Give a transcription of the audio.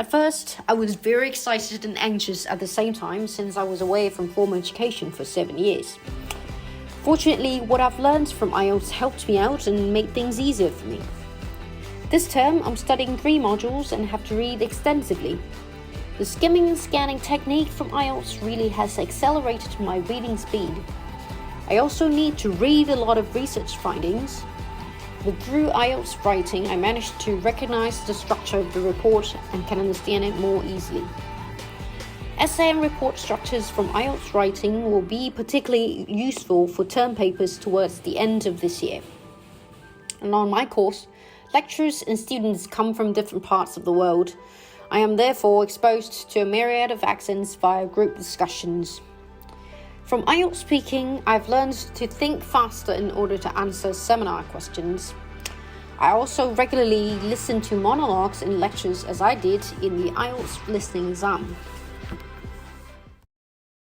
At first, I was very excited and anxious at the same time since I was away from formal education for seven years. Fortunately, what I've learned from IELTS helped me out and made things easier for me. This term, I'm studying three modules and have to read extensively. The skimming and scanning technique from IELTS really has accelerated my reading speed. I also need to read a lot of research findings. But through IELTS writing, I managed to recognize the structure of the report and can understand it more easily. Essay and report structures from IELTS writing will be particularly useful for term papers towards the end of this year. And on my course, lecturers and students come from different parts of the world. I am therefore exposed to a myriad of accents via group discussions. From IELTS speaking, I've learned to think faster in order to answer seminar questions. I also regularly listen to monologues in lectures as I did in the IELTS listening exam.